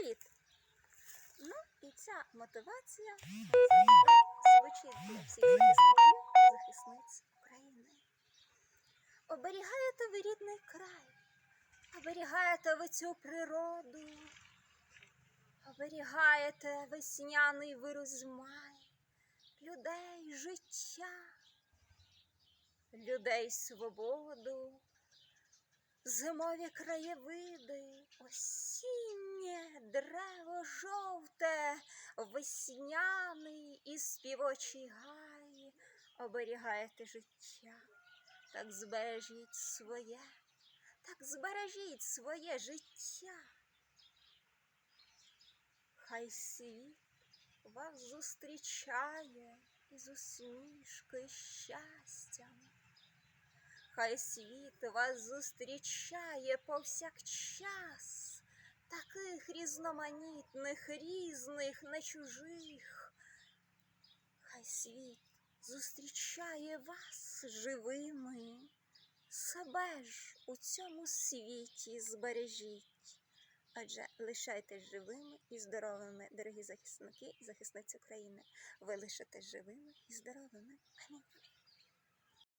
Привіт! Ну, і ця мотивація звучить для всіх захисників захисниць України. Оберігаєте ви рідний край, оберігаєте ви цю природу, оберігаєте весняний вирус май, людей життя, людей свободу, зимові краєвиди, осіннє древо жовте, весняний і співочий гай, оберігаєте життя, так збережіть своє, так збережіть своє життя. Хай світ вас зустрічає із усмішки й щастям. Хай світ вас зустрічає повсякчас, таких різноманітних, різних, не чужих. Хай світ зустрічає вас живими, себе ж у цьому світі збережіть. Адже лишайтесь живими і здоровими, дорогі захисники і захисниці України. Ви лишитесь живими і здоровими. Амінь.